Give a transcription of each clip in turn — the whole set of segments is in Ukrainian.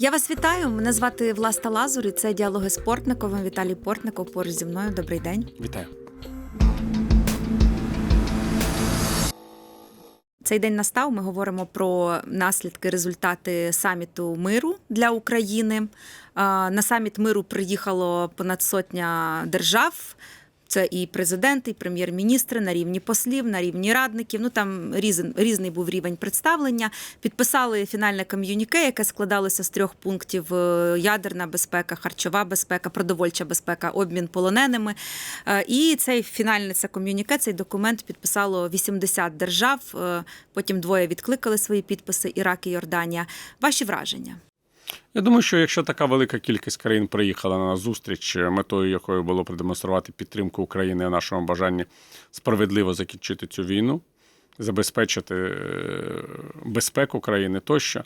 Я вас вітаю. Мене звати Власта Лазур, і це діалоги з Портниковим. Віталій Портников поруч зі мною. Добрий день. Вітаю. Цей день настав. Ми говоримо про наслідки, результати саміту миру для України. На саміт миру приїхало понад сотня держав. Це і президенти, і прем'єр-міністри на рівні послів, на рівні радників. Ну там різен, різний був рівень представлення. Підписали фінальне ком'юніке, яке складалося з трьох пунктів: е, ядерна безпека, харчова безпека, продовольча безпека, обмін полоненими. Е, І цей фінальне це ком'юніке, цей документ підписало 80 держав. Е, Потім двоє відкликали свої підписи: Ірак і Йорданія. Ваші враження? Я думаю, що якщо така велика кількість країн приїхала на зустріч, метою якої було продемонструвати підтримку України в нашому бажанні справедливо закінчити цю війну, забезпечити е, безпеку країни тощо,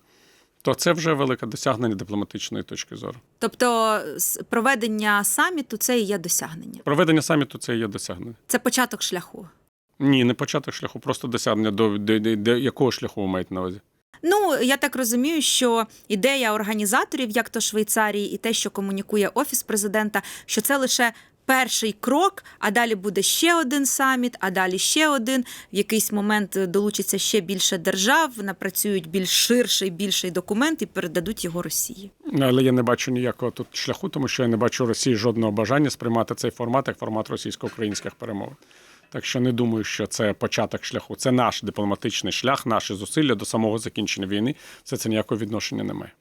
то це вже велике досягнення дипломатичної точки зору. Тобто, проведення саміту це і є досягнення. Проведення саміту це і є досягнення. Це початок шляху. Ні, не початок шляху, просто досягнення до, до, до, до якого шляху ви маєте на увазі? Ну, я так розумію, що ідея організаторів, як то Швейцарії, і те, що комунікує офіс президента, що це лише перший крок, а далі буде ще один саміт, а далі ще один. В якийсь момент долучиться ще більше держав, напрацюють більш ширший, більший документ і передадуть його Росії. Але я не бачу ніякого тут шляху, тому що я не бачу Росії жодного бажання сприймати цей формат як формат російсько-українських перемовин. Так що не думаю, що це початок шляху. Це наш дипломатичний шлях, наші зусилля до самого закінчення війни. Все це ніякого відношення не має.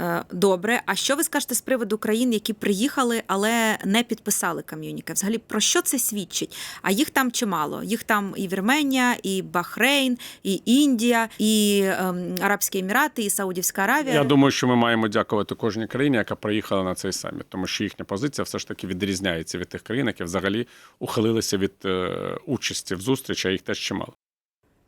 Е, Добре, а що ви скажете з приводу країн, які приїхали, але не підписали ком'юніке? Взагалі про що це свідчить? А їх там чимало. Їх там і Вірменія, і Бахрейн, і Індія, і ем, Арабські Емірати, і Саудівська Аравія. Я думаю, що ми маємо дякувати кожній країні, яка приїхала на цей саміт, тому що їхня позиція все ж таки відрізняється від тих країн, які взагалі ухилилися від е, участі в зустрічі, а їх теж чимало.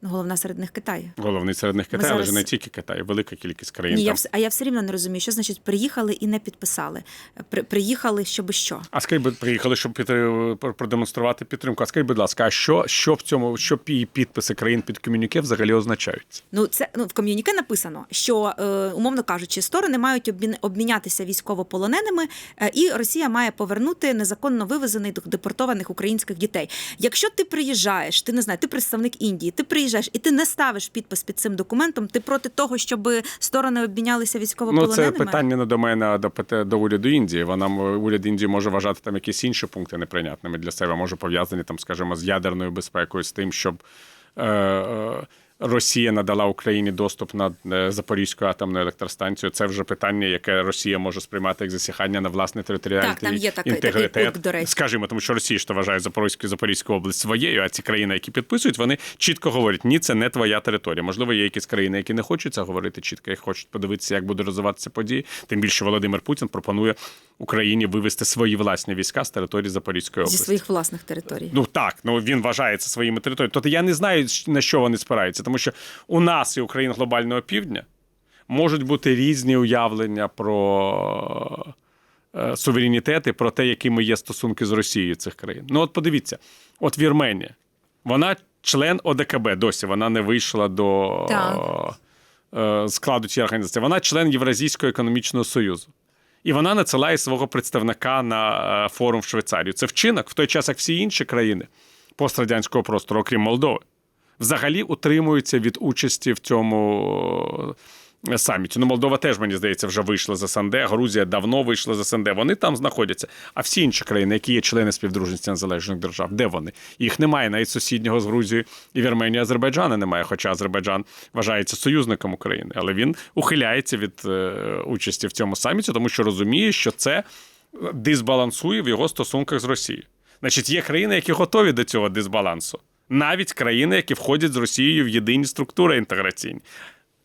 Ну, Головна серед них Китай. Головний серед них Китай, але зараз- ж не тільки Китай, велика кількість країн. Ні, я вс- а я все рівно не розумію, що значить приїхали і не підписали. При, приїхали, щоби що? А скажіть, будь- приїхали, щоб підтри- продемонструвати підтримку. А скажіть, будь ласка, а що, що в цьому, що підписи країн під ком'юніке взагалі означають? Ну, це ну в ком'юніке написано, що е, умовно кажучи, сторони мають обмін, обмінятися військовополоненими, е, і Росія має повернути незаконно вивезених депортованих українських дітей. Якщо ти приїжджаєш, ти не знаю, ти представник Індії, ти приїжджаєш і ти не ставиш підпис під цим документом, ти проти того, щоб сторони обмінялися Ну, це питання не до мене, а до, до уряду Індії. Вона уряд Індії може вважати там якісь інші пункти неприйнятними для себе, може пов'язані там, скажімо, з ядерною безпекою, з тим, щоб. Е, е, Росія надала Україні доступ на е, Запорізьку атомну електростанцію. Це вже питання, яке Росія може сприймати як засягання на власний територіальний Так, там є такий- інтегритет. такий пункт, до речі. Скажімо, тому що Росія ж то вважає Запорізьку і Запорізьку область своєю, а ці країни, які підписують, вони чітко говорять: ні, це не твоя територія. Можливо, є якісь країни, які не хочуть це говорити чітко, і хочуть подивитися, як буде розвиватися події. Тим більше Володимир Путін пропонує Україні вивести свої власні війська з території Запорізької зі області. своїх власних територій. Ну так, ну він вважає це своїми територіями. Тобто я не знаю, на що вони спираються, тому що у нас і Україн глобального півдня можуть бути різні уявлення про е, суверенітет і про те, якими є стосунки з Росією цих країн. Ну, от подивіться, от Вірменія, вона член ОДКБ, досі вона не вийшла до Так. е, складу цієї організації. Вона член Євразійського економічного союзу. І вона надсилає свого представника на е, форум в Швейцарію. Це вчинок в той час, як всі інші країни пострадянського простору, окрім Молдови, взагалі утримуються від участі в цьому е, саміті. Ну, Молдова теж, мені здається, вже вийшла з СНД, Грузія давно вийшла з СНД. Вони там знаходяться. А всі інші країни, які є члени співдружності незалежних держав, де вони? Їх немає навіть сусіднього з Грузією і Вірменії, Азербайджана немає. Хоча Азербайджан вважається союзником України, але він ухиляється від е, участі в цьому саміті, тому що розуміє, що це дисбалансує в його стосунках з Росією. Значить, є країни, які готові до цього дисбалансу. Навіть країни, які входять з Росією в єдині структури інтеграційні.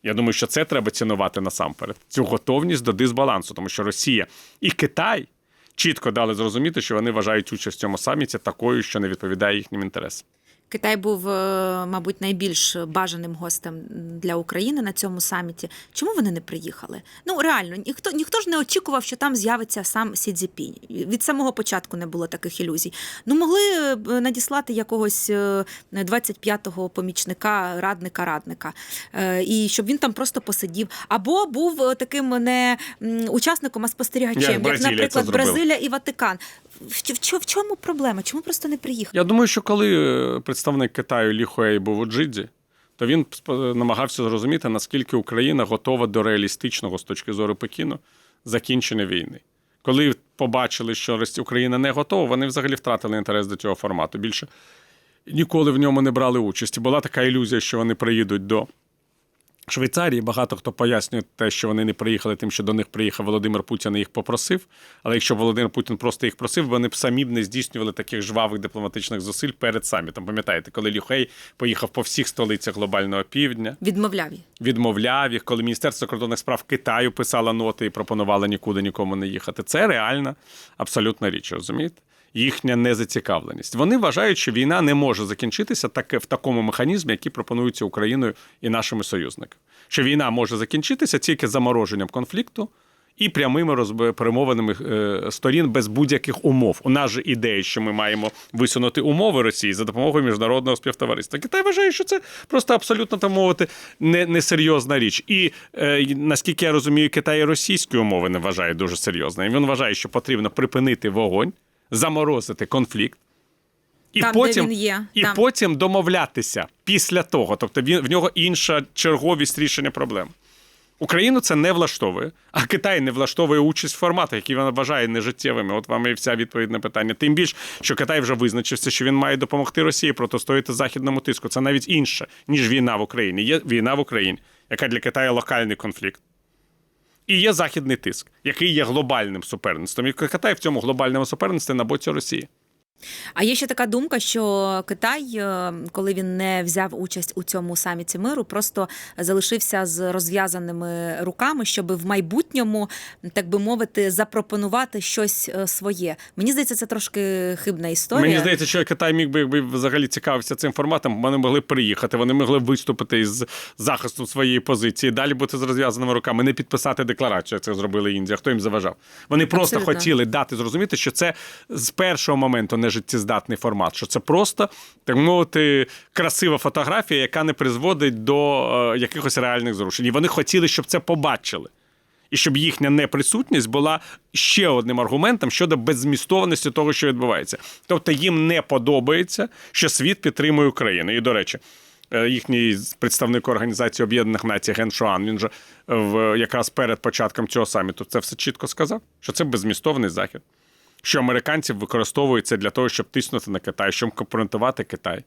Я думаю, що це треба цінувати насамперед. Цю готовність до дисбалансу, тому що Росія і Китай чітко дали зрозуміти, що вони вважають участь в цьому саміті такою, що не відповідає їхнім інтересам. Китай був, е, мабуть, найбільш бажаним гостем для України на цьому саміті. Чому вони не приїхали? Ну реально, ніхто ніхто ж не очікував, що там з'явиться сам Сі Цзіпінь. Від самого початку не було таких ілюзій. Ну могли е, надіслати якогось е, 25-го помічника, радника, радника, е, і щоб він там просто посидів. Або був е, таким не учасником, а спостерігачем, Як як, наприклад. Бразилія і Ватикан. В, в, чому проблема? Чому просто не приїхали? Я думаю, що коли е, представник Китаю Лі Хуей був у Джиді, то він намагався зрозуміти, наскільки Україна готова до реалістичного з точки зору Пекіну закінчення війни. Коли побачили, що Україна не готова, вони взагалі втратили інтерес до цього формату. Більше ніколи в ньому не брали участі. Була така ілюзія, що вони приїдуть до Швейцарії. Багато хто пояснює те, що вони не приїхали, тим, що до них приїхав Володимир Путін і їх попросив. Але якщо Володимир Путін просто їх просив, вони б самі б не здійснювали таких жвавих дипломатичних зусиль перед самітом. Пам'ятаєте, коли Люхей поїхав по всіх столицях глобального півдня, Відмовляв їх. відмовляв їх, коли Міністерство закордонних справ Китаю писало ноти і пропонувало нікуди нікому не їхати. Це реальна абсолютна річ, розумієте? Їхня незацікавленість. Вони вважають, що війна не може закінчитися таке в такому механізмі, який пропонується Україною і нашими союзниками. Що війна може закінчитися тільки замороженням конфлікту і прямими розб- е, сторін без будь-яких умов. У нас же ідея, що ми маємо висунути умови Росії за допомогою міжнародного співтовариства. Китай вважає, що це просто абсолютно так мовити не, несерйозна річ. І е, наскільки я розумію, Китай і російські умови не вважає дуже серйозною. Він вважає, що потрібно припинити вогонь, заморозити конфлікт. І Там, де потім, він є, і там. потім домовлятися після того. Тобто він в нього інша черговість рішення проблем. Україну це не влаштовує, а Китай не влаштовує участь в форматах, які він вважає нежиттєвими. От вам і вся відповідь на питання. Тим більше, що Китай вже визначився, що він має допомогти Росії протистояти західному тиску. Це навіть інше, ніж війна в Україні. Є війна в Україні, яка для Китаю локальний конфлікт. І є західний тиск, який є глобальним суперництвом. І Китай в цьому глобальному суперництві на боці Росії. А є ще така думка, що Китай, е, коли він не взяв участь у цьому саміті миру, просто залишився з розв'язаними руками, щоб в майбутньому, так би мовити, запропонувати щось е, своє. Мені здається, це трошки хибна історія. Мені здається, що Китай міг би якби взагалі цікавився цим форматом. Вони могли приїхати, вони могли виступити із захистом своєї позиції, далі бути з розв'язаними руками, не підписати декларацію. як Це зробила Індія. Хто їм заважав? Вони просто Абсолютно. хотіли дати зрозуміти, що це з першого моменту не життєздатний формат, що це просто так мовити красива фотографія, яка не призводить до е, якихось реальних зрушень. І вони хотіли, щоб це побачили. І щоб їхня неприсутність була ще одним аргументом щодо беззмістовності того, що відбувається. Тобто їм не подобається, що світ підтримує Україну. І, до речі, е, їхній представник Організації Об'єднаних Націй Ген Шуан, він же в якраз перед початком цього саміту це все чітко сказав, що це беззмістовний захід. Що американці використовують це для того, щоб тиснути на Китай, щоб компроментувати Китай.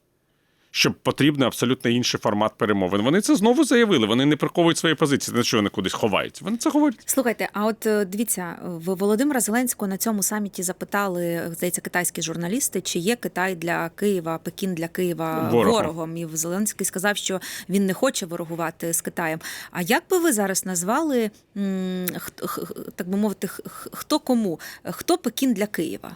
Щоб потрібен абсолютно інший формат перемовин. Вони це знову заявили. Вони не приховують свої позиції, не що вони кудись ховаються. Вони це говорять. Слухайте, а от е, дивіться, в Володимира Зеленського на цьому саміті запитали, здається, китайські журналісти, чи є Китай для Києва, Пекін для Києва Ворогом. ворогом. І Зеленський сказав, що він не хоче ворогувати з Китаєм. А як би ви зараз назвали так би мовити, хто кому? Хто Пекін для Києва?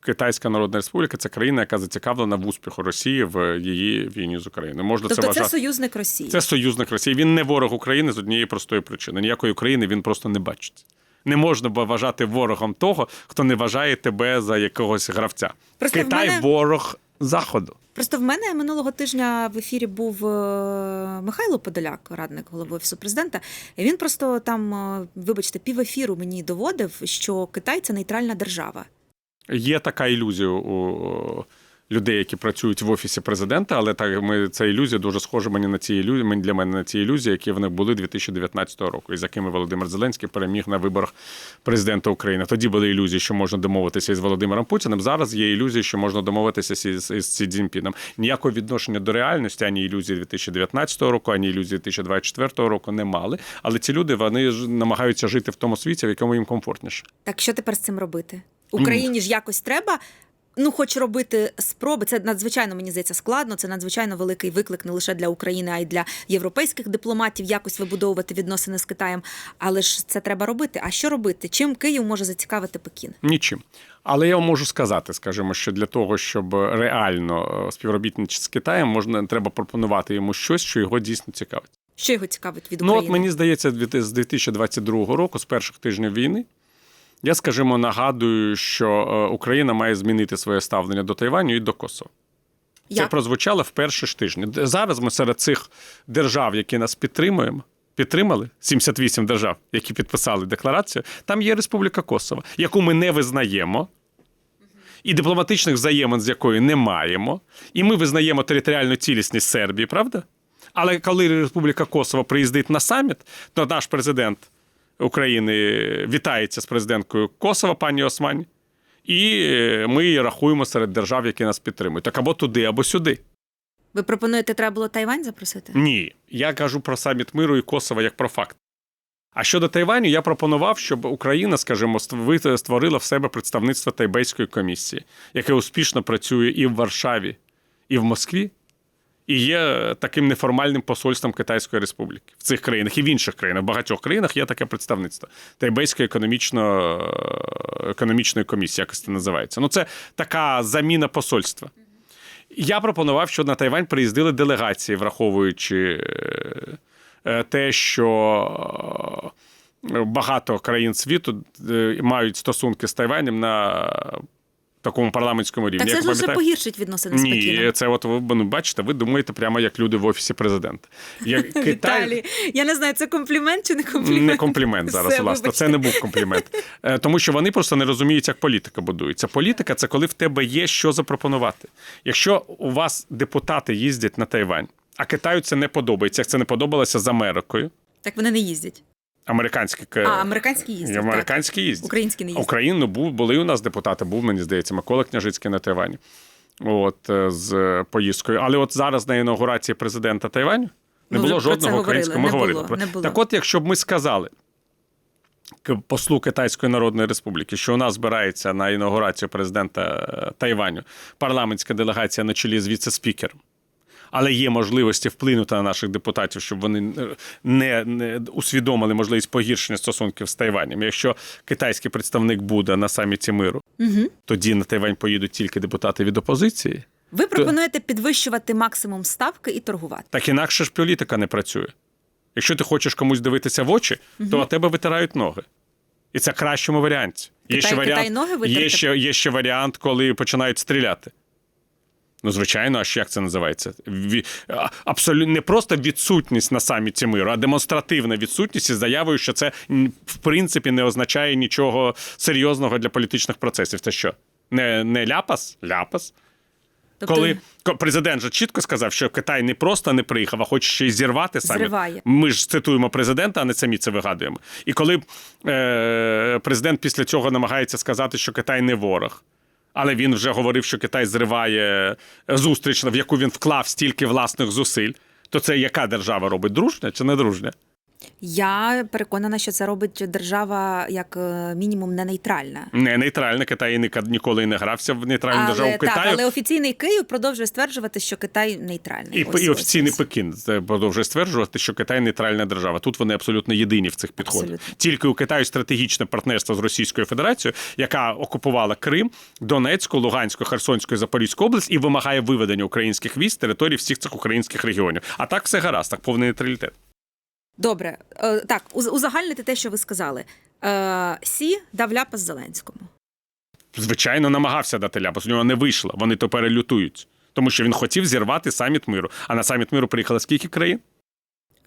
Китайська Народна Республіка це країна, яка зацікавлена в успіху Росії в її війні з Україною. Можна Тобто це це союзник Росії. Це союзник Росії. Він не ворог України з однієї простої причини. Ніякої України він просто не бачить. Не можна вважати ворогом того, хто не вважає тебе за якогось гравця. Просто Китай мене- ворог Заходу. Просто в мене минулого тижня в ефірі був е, Михайло Подоляк, радник голови офісу президента. І він просто там, е, вибачте, пів ефіру мені доводив, що Китай це нейтральна держава. Є така ілюзія у людей, які працюють в офісі президента, але так ми ця ілюзія дуже схожа мені на ці ілюзії. Для мене на ці ілюзії, які в них були 2019 року, і з якими Володимир Зеленський переміг на виборах президента України. Тоді були ілюзії, що можна домовитися із Володимиром Путіним. Зараз є ілюзії, що можна домовитися із, із Сі Цзіньпіном. Ніякого відношення до реальності, ані ілюзії 2019 року, ані ілюзії 2024 року не мали. Але ці люди вони намагаються жити в тому світі, в якому їм комфортніше. Так що тепер з цим робити? Україні ж якось треба. ну, хоч робити спроби. Це надзвичайно мені здається складно. Це надзвичайно великий виклик не лише для України, а й для європейських дипломатів якось вибудовувати відносини з Китаєм. Але ж це треба робити. А що робити? Чим Київ може зацікавити Пекін? Нічим. Але я вам можу сказати, скажімо, що для того, щоб реально е, співробітничати з Китаєм, можна треба пропонувати йому щось, що його дійсно цікавить. Що його цікавить від Ну, України? от мені здається, з 2022 року, з перших тижнів війни, я, скажімо, нагадую, що е, Україна має змінити своє ставлення до Тайваню і до Косово. Це Як? прозвучало в перші ж тижні. Зараз ми серед цих держав, які нас підтримуємо, підтримали 78 держав, які підписали декларацію. Там є Республіка Косово, яку ми не визнаємо. І дипломатичних взаємин з якою не маємо, і ми визнаємо територіальну цілісність Сербії, правда? Але коли Республіка Косово приїздить на саміт, то наш президент України вітається з президенткою Косова, пані Османі, і е, ми її рахуємо серед держав, які нас підтримують. Так або туди, або сюди. Ви пропонуєте, треба було Тайвань запросити? Ні, я кажу про саміт миру і Косова як про факт. А щодо Тайваню, я пропонував, щоб Україна, скажімо, створила в себе представництво Тайбейської комісії, яке успішно працює і в Варшаві, і в Москві, і є таким неформальним посольством Китайської Республіки в цих країнах і в інших країнах. В багатьох країнах є таке представництво. Тайбейська економічно, економічної комісії, якось це називається. Ну, це така заміна посольства. Я пропонував, що на Тайвань приїздили делегації, враховуючи е, е, те, що е, багато країн світу е, мають стосунки з Тайванем на такому парламентському рівні. Так це ж лише погіршить відносини з ні, це от ви ну, бачите, ви думаєте прямо як люди в офісі президента. Як Китай... Віталій, я не знаю, це комплімент чи не комплімент? Не комплімент зараз, Все, власне. Це не був комплімент. Е, Тому що вони просто не розуміють, як політика будується. Політика це коли в тебе є що запропонувати. Якщо у вас депутати їздять на Тайвань, а Китаю це не подобається, як це не подобалося з Америкою. Так вони не їздять. Американські А, американські їздять. так. американські їздять. Українські не їздять. Україну був, були у нас депутати, був, мені здається, Микола Княжицький на Тайвані. От е, з поїздкою. Але от зараз на інаугурації президента Тайваню не вже було жодного говорили. українського. Ми Не говорили було, не було. так. От, якщо б ми сказали послу Китайської Народної Республіки, що у нас збирається на інаугурацію президента е, Тайваню парламентська делегація на чолі з віце-спікером. Але є можливості вплинути на наших депутатів, щоб вони е, не, не усвідомили можливість погіршення стосунків з Тайванем. Якщо китайський представник буде на саміті миру, Угу. тоді на Тайвань поїдуть тільки депутати від опозиції. Ви пропонуєте підвищувати максимум ставки і торгувати. Так інакше ж політика не працює. Якщо ти хочеш комусь дивитися в очі, то на тебе витирають ноги. І це кращому варіанті. Китай- Китай ноги є, ще, є ще варіант, коли починають стріляти. Ну, звичайно, а ж як це називається? Абсолютно не просто відсутність на саміті миру, а демонстративна відсутність із заявою, що це в принципі не означає нічого серйозного для політичних процесів. Це що? Не, не ляпас? Ляпас. Тобто, Коли президент же чітко сказав, що Китай не просто не приїхав, а хоче ще й зірвати саміт. Зриває. Ми ж цитуємо президента, а не самі це вигадуємо. І коли е, президент після цього намагається сказати, що Китай не ворог. Але він вже говорив, що Китай зриває зустріч, в яку він вклав стільки власних зусиль. То це яка держава робить? Дружня чи не дружня? Я переконана, що це робить держава як е, мінімум не нейтральна. Не нейтральна. Китай ніколи не грався в нейтральну державу Але, так, Китаю. але офіційний Київ продовжує стверджувати, що Китай нейтральний. І, Ось, і офіційний ось. Пекін продовжує стверджувати, що Китай нейтральна держава. Тут вони абсолютно єдині в цих підходах. Абсолютно. Тільки у Китаю стратегічне партнерство з Російською Федерацією, яка окупувала Крим, Донецьку, Луганську, Херсонську і Запорізьку область і вимагає виведення українських військ з території всіх цих українських регіонів. А так все гаразд, так повний нейтралітет. Добре, е, так, узагальнити те, що ви сказали. Е, Сі дав ляпас Зеленському. Звичайно, намагався дати ляпас. У нього не вийшло. Вони тепер лютують. Тому що він хотів зірвати саміт миру. А на саміт миру приїхало скільки країн?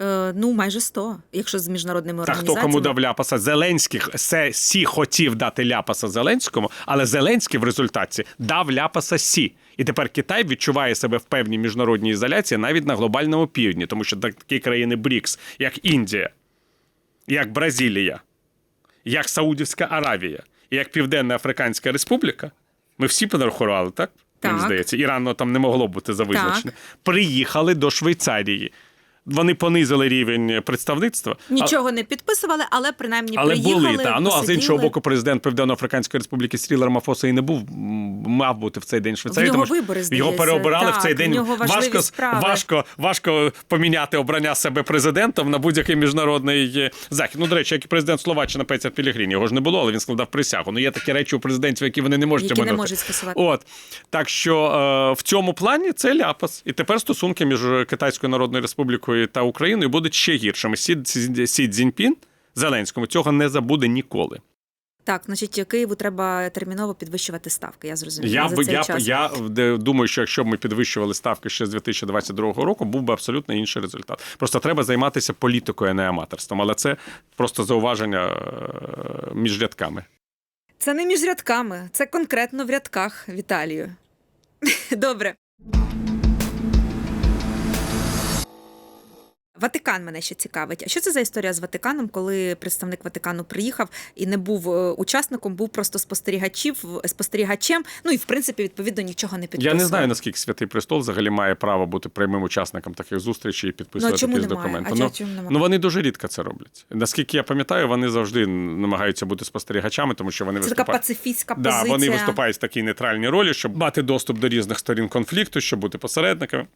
Е, ну, майже 100, якщо з міжнародними Та хто організаціями. кому дав ляпаса? Зеленський Се- Сі хотів дати ляпаса Зеленському, але Зеленський в результаті дав ляпаса Сі. І тепер Китай відчуває себе в певній міжнародній ізоляції навіть на глобальному півдні, тому що такі країни БРІКС, як Індія, як Бразилія, як Саудівська Аравія, як Південна Африканська Республіка. Ми всі понарахували, так? Мені Так. здається, ну, там не могло бути завизначено. Приїхали до Швейцарії Вони понизили рівень представництва. а- Нічого не підписували, але принаймні але приїхали. були та ну а з іншого боку, президент Південно-Африканської Республіки Сріл Рамафоса і не був мав бути в цей день в Швейцарії. В нього тому його переобирали в Так, цей в день. важко, справи. важко, важко поміняти обрання себе президентом на будь-який міжнародний е, захід. Ну, до речі, як і президент Словаччини Петя Пілігріні. Його ж не було, але він складав присягу. Ну є такі речі у президентів, які вони не можуть Які не можуть скасувати. От так що е, в цьому плані це ляпас. І тепер стосунки між Китайською Народною Республікою та Україною будуть ще гіршими. Сі, Сі, Цзіньпін Зеленському цього не забуде ніколи. Так, значить, Києву треба терміново підвищувати ставки. Я зрозуміла. Я за цей я, час. я думаю, що якщо б ми підвищували ставки ще з 2022 року, був би абсолютно інший результат. Просто треба займатися політикою, а не аматорством. Але це просто зауваження е, між рядками. Це не між рядками, це конкретно в рядках, Віталію. Добре. Ватикан мене ще цікавить. А що це за історія з Ватиканом, коли представник Ватикану приїхав і не був е, учасником, був просто спостерігачів, спостерігачем. Ну і в принципі, відповідно, нічого не підписував. Я не знаю, наскільки Святий Престол взагалі має право бути прямим учасником таких зустрічей і підписувати Ну, якісь документи. А ну, чому немає? ну вони дуже рідко це роблять. Наскільки я пам'ятаю, вони завжди намагаються бути спостерігачами, тому що вони Це така виступають. пацифістська Да, позиція. вони виступають в такій нейтральній ролі, щоб мати доступ до різних сторін конфлікту, щоб бути посередниками.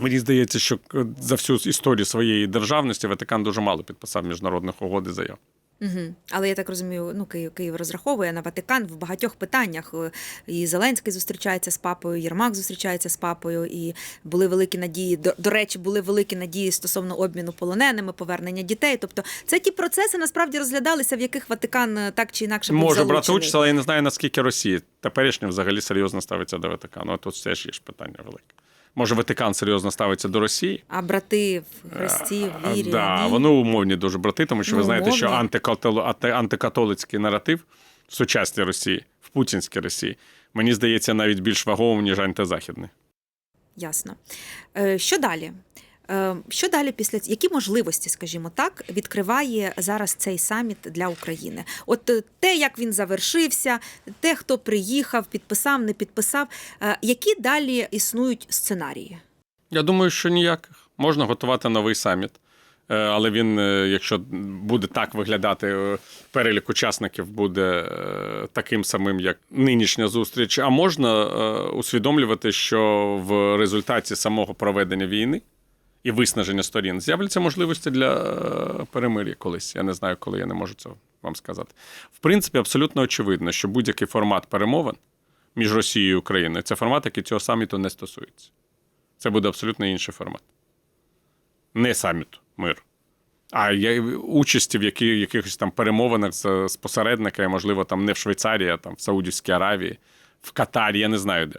Мені здається, що е, за всю історію своєї державності Ватикан дуже мало підписав міжнародних угод і заяв. Угу. Але я так розумію, ну Київ, Київ розраховує на Ватикан в багатьох питаннях. Е, І Зеленський зустрічається з папою, Єрмак зустрічається з папою, і були великі надії. До, до речі, були великі надії стосовно обміну полоненими, повернення дітей. Тобто, це ті процеси насправді розглядалися, в яких Ватикан е, так чи інакше був Може брати участь, але я не знаю, наскільки Росія теперішня взагалі серйозно ставиться до Ватикану. Тут теж є ж питання велике. Може, Ватикан серйозно ставиться до Росії? А брати в Христі, в вірі. Да, вони умовні дуже брати, тому що ви Ну, знаєте, що умовні. антикатол- ати- антикатолицький наратив в сучасній Росії, в путінській Росії, мені здається, навіть більш ваговим, ніж антизахідний. Ясно. Е, Що далі? Е, Що далі після які можливості, скажімо так, відкриває зараз цей саміт для України? От е, те, як він завершився, те, хто приїхав, підписав, не підписав. е, Які далі існують сценарії? Я думаю, що ніяких. Можна готувати новий саміт. Але він, якщо буде так виглядати, перелік учасників буде таким самим, як нинішня зустріч. А можна усвідомлювати, що в результаті самого проведення війни і виснаження сторін з'являться можливості для е, перемир'я колись. Я не знаю, коли я не можу цього вам сказати. В принципі, абсолютно очевидно, що будь-який формат перемовин між Росією і Україною це формат, який цього саміту не стосується. Це буде абсолютно інший формат. Не саміту миру. А я, участі в які, якихось там перемовинах з, з посередниками, можливо, там не в Швейцарії, а там в Саудівській Аравії, в Катарі, я не знаю де.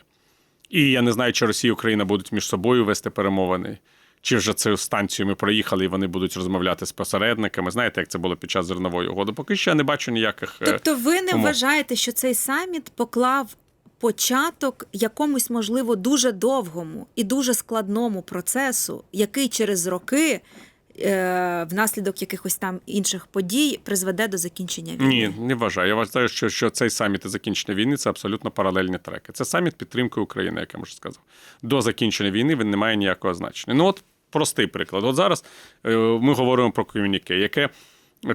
І я не знаю, чи Росія і Україна будуть між собою вести перемовини, чи вже цю станцію ми проїхали і вони будуть розмовляти з посередниками. Знаєте, як це було під час зернової угоди? Поки що я не бачу ніяких. е, Тобто, ви не умов. вважаєте, що цей саміт поклав початок якомусь, можливо, дуже довгому і дуже складному процесу, який через роки. е, Внаслідок якихось там інших подій призведе до закінчення війни. Ні, не вважаю. Я вважаю, що, що цей саміт і закінчення війни це абсолютно паралельні треки. Це саміт підтримки України, як я вже сказав. До закінчення війни він не має ніякого значення. Ну от простий приклад. От зараз е, ми говоримо про ком'юніке, яке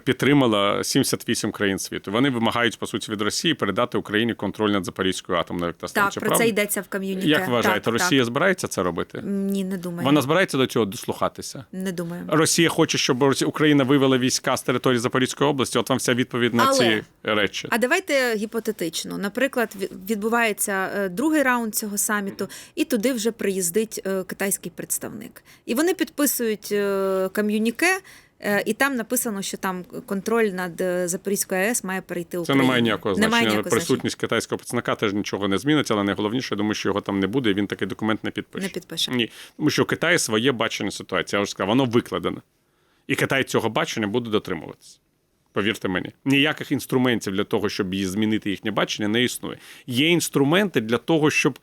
підтримала 78 країн світу. Вони вимагають, по суті, від Росії передати Україні контроль над Запорізькою атомною Так, електростанцією. про правда? це йдеться в ком'юніке. Як вважаєте, Так, Росія збирається це робити? Ні, не думаю. Вона збирається до цього дослухатися. Не думаю. Росія хоче, щоб Україна вивела війська з території Запорізької області. От вам вся відповідь на Але- ці речі. А давайте гіпотетично. Наприклад, відбувається е, другий раунд цього саміту, і туди вже приїздить е, китайський представник. І вони підписують е, ком'юніке, і там написано, що там контроль над е, Запорізькою АЕС має перейти Це Україні. не має ніякого значення. Немає ніякого Присутність китайського представника теж нічого не зміниться, але найголовніше, я думаю, що його там не буде, і він такий документ не підпише. Не підпише. Ні, тому що у Китаї своє бачення ситуації. Я вже сказав, воно викладено. І Китай цього бачення буде дотримуватися. Повірте мені, ніяких інструментів для того, щоб її змінити їхнє бачення, не існує. Є інструменти для того, щоб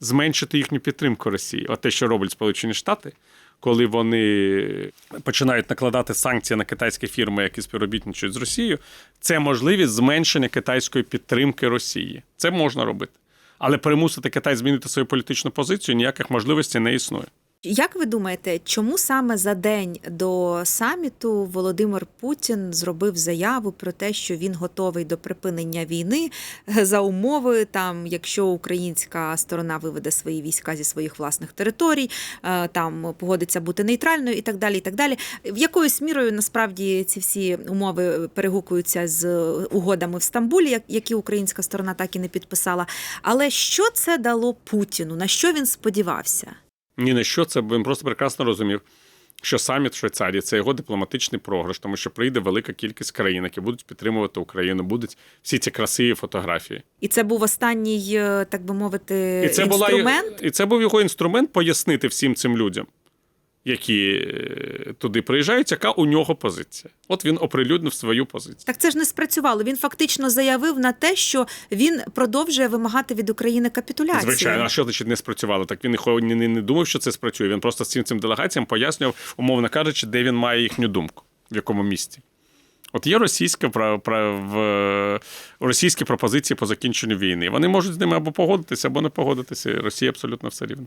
зменшити їхню підтримку Росії. От те, що роблять Сполучені Штати, коли вони починають накладати санкції на китайські фірми, які співробітничають з Росією, це можливість зменшення китайської підтримки Росії. Це можна робити. Але примусити Китай змінити свою політичну позицію ніяких можливостей не існує. Як ви думаєте, чому саме за день до саміту Володимир Путін зробив заяву про те, що він готовий до припинення війни за умови, там, якщо українська сторона виведе свої війська зі своїх власних територій, е, там погодиться бути нейтральною і так далі. І так далі. В якоюсь мірою насправді ці всі умови перегукуються з угодами в Стамбулі, які українська сторона так і не підписала. Але що це дало Путіну? На що він сподівався? Ні на що це бо він просто прекрасно розумів, що саміт в Швейцарії це його дипломатичний програш, тому що прийде велика кількість країн, які будуть підтримувати Україну, будуть всі ці красиві фотографії. І це був останній, е, так би мовити, І це, була, інструмент. і це був його інструмент пояснити всім цим людям, які е, туди приїжджають, яка у нього позиція. От він оприлюднив свою позицію. Так це ж не спрацювало. Він фактично заявив на те, що він продовжує вимагати від України капітуляції. Звичайно, а що значить не спрацювало? Так він не, не, не думав, що це спрацює. Він просто з цим цим делегаціям пояснював, умовно кажучи, де він має їхню думку, в якому місці. От є російська про, про, в, російські пропозиції по закінченню війни. Вони можуть з ними або погодитися, або не погодитися. Росія абсолютно все рівно.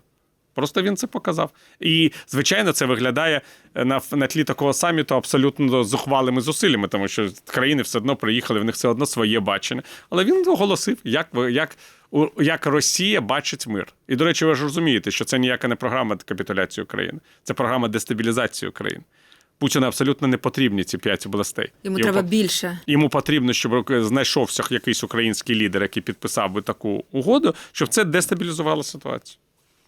Просто він це показав. І, звичайно, це виглядає на, на тлі такого саміту абсолютно зухвалими зусиллями, тому що країни все одно приїхали, в них все одно своє бачення. Але він оголосив, як, як, як Росія бачить мир. І, до речі, ви ж розумієте, що це ніяка не програма капітуляції України, це програма дестабілізації України. Путіну абсолютно не потрібні ці п'ять областей. Йому Його треба по- більше. Йому потрібно, щоб знайшовся якийсь український лідер, який підписав би таку угоду, щоб це дестабілізувало ситуацію.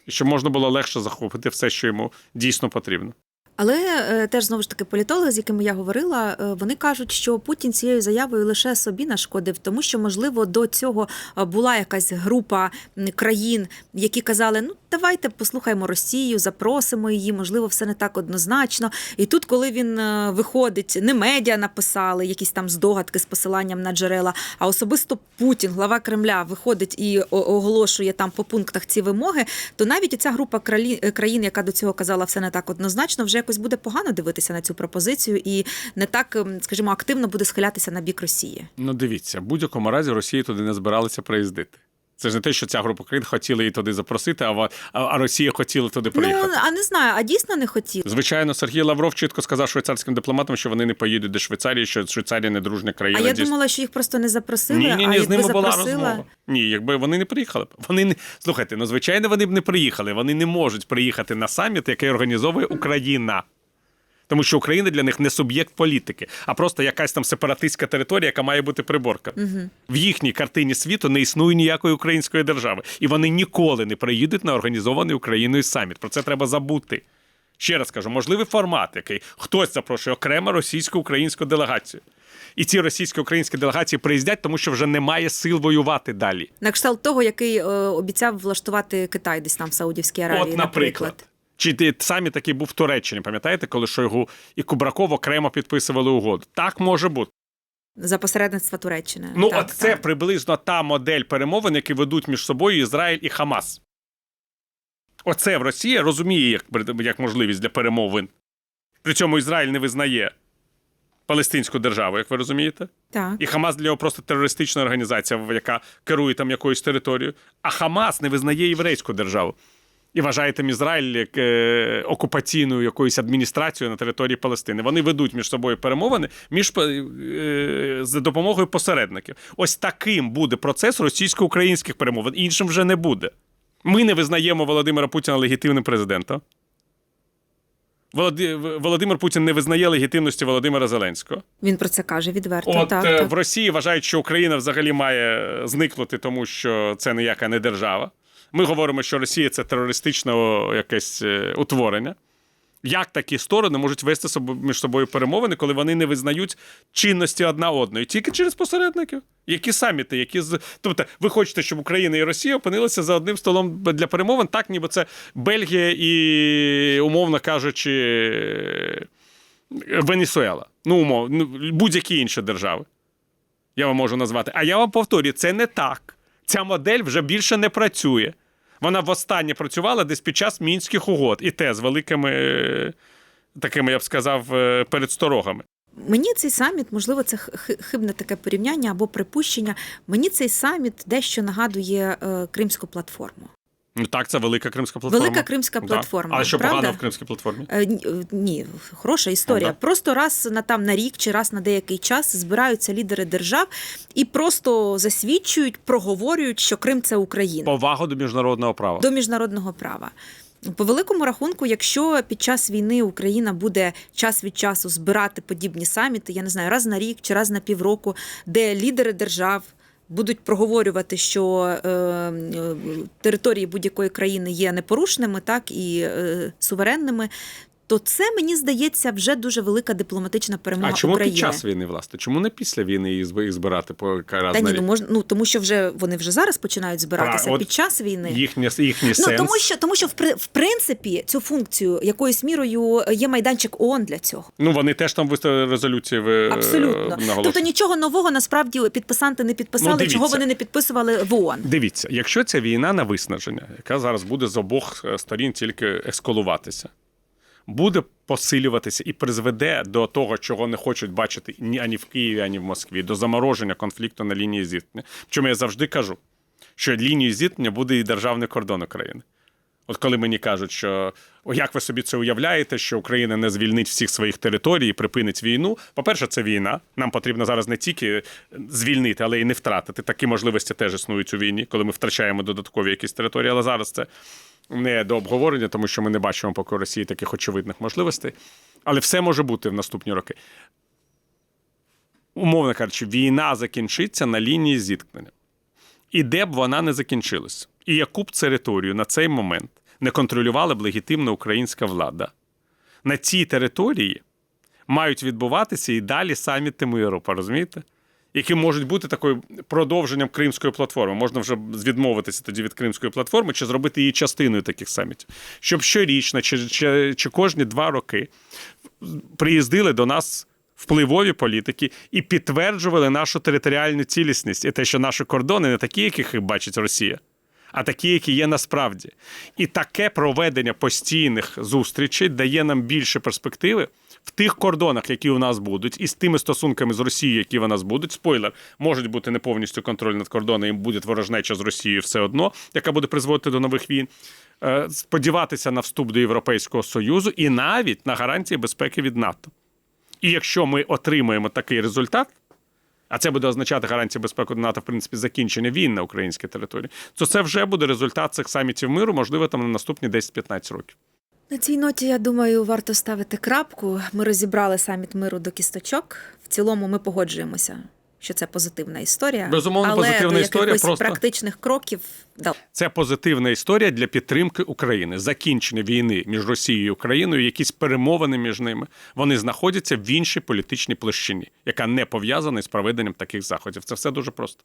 І щоб можна було легше захопити все, що йому дійсно потрібно. Але е, теж знову ж таки політологи, з якими я говорила, е, вони кажуть, що Путін цією заявою лише собі нашкодив, тому що можливо до цього е, була якась група країн, які казали: ну давайте послухаємо Росію, запросимо її, можливо, все не так однозначно. І тут, коли він е, виходить, не медіа написали якісь там здогадки з посиланням на джерела, а особисто Путін, глава Кремля, виходить і оголошує там по пунктах ці вимоги, то навіть ця група країн, яка до цього казала все не так однозначно, вже якось буде погано дивитися на цю пропозицію і не так, ем, скажімо, активно буде схилятися на бік Росії. Ну, дивіться, в будь-якому разі Росії туди не збиралися приїздити. Це ж не те, що ця група країн хотіла її туди запросити, а, а- а Росія хотіла туди приїхати. Ну а не знаю, а дійсно не хотів. Звичайно, Сергій Лавров чітко сказав швейцарським дипломатам, що вони не поїдуть до Швейцарії, що Швейцарія не дружня країна. А я Дійсно. думала, що їх просто не запросили. Ні, ні, а ні, якби з ними була розмова. Ні, якби вони не приїхали. Вони не слухайте, ну звичайно, вони б не приїхали. Вони не можуть приїхати на саміт, який організовує Україна. Тому що Україна для них не суб'єкт політики, а просто якась там сепаратистська територія, яка має бути приборка. Угу. В їхній картині світу не існує ніякої української держави, і вони ніколи не приїдуть на організований Україною саміт. Про це треба забути. Ще раз кажу, можливий формат, який хтось запрошує окремо російсько-українську делегацію. І ці російсько-українські делегації приїздять, тому що вже немає сил воювати далі. на кшталт того, який е, обіцяв влаштувати Китай десь там в Саудівській Аравії. От, наприклад. Чи ти самі такий був в Туреччині, пам'ятаєте, коли Шойгу і Кубраков окремо підписували угоду? Так може бути. за посередництва Туреччини. Ну, Так, от це приблизно та модель перемовин, які ведуть між собою Ізраїль і Хамас. Оце в Росії розуміє як, як можливість для перемовин. При цьому Ізраїль не визнає Палестинську державу, як ви розумієте? так. І Хамас для нього просто терористична організація, яка керує там якоюсь територією. А Хамас не визнає єврейську державу. І вважає там Ізраїль як е, окупаційною якоюсь адміністрацією на території Палестини. Вони ведуть між собою перемовини між е, за допомогою посередників. Ось таким буде процес російсько-українських перемовин. Іншим вже не буде. Ми не визнаємо Володимира Путіна легітимним президентом. Володи... Володимир Путін не визнає легітимності Володимира Зеленського. Він про це каже відверто. От так, е, так. в Росії вважають, що Україна взагалі має зникнути, тому що це ніяка не держава. Ми говоримо, що Росія це терористичне якесь е, утворення. Як такі сторони можуть вести між собою перемовини, коли вони не визнають чинності одна одної, тільки через посередників? Які саміти, які з. Тобто, ви хочете, щоб Україна і Росія опинилися за одним столом для перемовин, так ніби це Бельгія і, умовно кажучи, Венесуела. Ну, умов, ну, будь-які інші держави. Я вам можу назвати. А я вам повторюю, це не так. Ця модель вже більше не працює. Вона востаннє працювала десь під час мінських угод, і те з великими, е, такими, я б сказав, е, передсторогами. Мені цей саміт, можливо, це хибне таке порівняння або припущення. Мені цей саміт дещо нагадує е, Кримську платформу. Ну так, це велика кримська платформа. Велика кримська Да. платформа, Але що правда? погано в кримській платформі? Е, ні- е, хороша історія. Ну, да. Просто раз на там на рік чи раз на деякий час збираються лідери держав і просто засвідчують, проговорюють, що Крим це Україна. Повагу до міжнародного права. до міжнародного права. По великому рахунку, якщо під час війни Україна буде час від часу збирати подібні саміти, я не знаю, раз на рік чи раз на півроку, де лідери держав будуть проговорювати, що е, е, території будь-якої країни є непорушними, так і е, суверенними. То це мені здається вже дуже велика дипломатична перемога а чому України. під час війни, власне? Чому не після війни їх збирати по Та ні, ну можна ну тому, що вже вони вже зараз починають збиратися от під час війни. Їхній, їхній Ну сенс. тому що тому, що в в принципі цю функцію якоюсь мірою є майданчик ООН для цього. Ну вони теж там виставили резолюції в Абсолютно. наголошують. Тобто нічого нового насправді підписанти не підписали, Ну, дивіться. чого вони не підписували в ООН. Дивіться, якщо ця війна на виснаження, яка зараз буде з обох е, сторін тільки ескалуватися, буде посилюватися і призведе до того, чого не хочуть бачити ні ані в Києві, ані в Москві, до замороження конфлікту на лінії зіткнення. Чому я завжди кажу, що лінією зіткнення буде і державний кордон України. От коли мені кажуть, що «О, як ви собі це уявляєте, що Україна не звільнить всіх своїх територій і припинить війну. По-перше, це війна. Нам потрібно зараз не тільки звільнити, але й не втратити. Такі можливості теж існують у війні, коли ми втрачаємо додаткові якісь території. Але зараз це не до обговорення, тому що ми не бачимо поки у Росії таких очевидних можливостей. Але все може бути в наступні роки. Умовно кажучи, війна закінчиться на лінії зіткнення. І де б вона не закінчилась, і яку б територію на цей момент не контролювала б легітимна українська влада, на цій території мають відбуватися і далі саміти миру, порозумієте? Які можуть бути такою продовженням кримської платформи. Можна вже відмовитися тоді від кримської платформи чи зробити її частиною таких самітів. Щоб щорічно чи, чи, чи кожні два роки приїздили до нас впливові політики і підтверджували нашу територіальну цілісність і те, що наші кордони не такі, яких бачить Росія, а такі, які є насправді. І таке проведення постійних зустрічей дає нам більше перспективи. В тих кордонах, які у нас будуть, і з тими стосунками з Росією, які в нас будуть, спойлер, можуть бути не повністю контроль над кордоном, і буде ворожнеча з Росією все одно, яка буде призводити до нових війн. Е, Сподіватися на вступ до Європейського Союзу і навіть на гарантії безпеки від НАТО. І якщо ми отримаємо такий результат, а це буде означати гарантію безпеки до НАТО, в принципі, закінчення війн на українській території, то це вже буде результат цих самітів миру, можливо, там на наступні 10-15 років. На цій ноті, я думаю, варто ставити крапку. Ми розібрали саміт миру до кісточок. В цілому ми погоджуємося, що це позитивна історія. Безумовно, але позитивна до історія, просто- практичних кроків да. Це позитивна історія для підтримки України, закінчення війни між Росією і Україною, якісь перемовини між ними. Вони знаходяться в іншій політичній площині, яка не пов'язана з проведенням таких заходів. Це все дуже просто.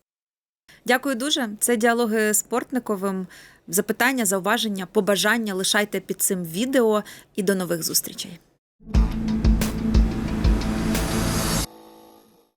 Дякую дуже. Це діалоги з Портниковим. Запитання, зауваження, побажання лишайте під цим відео і до нових зустрічей.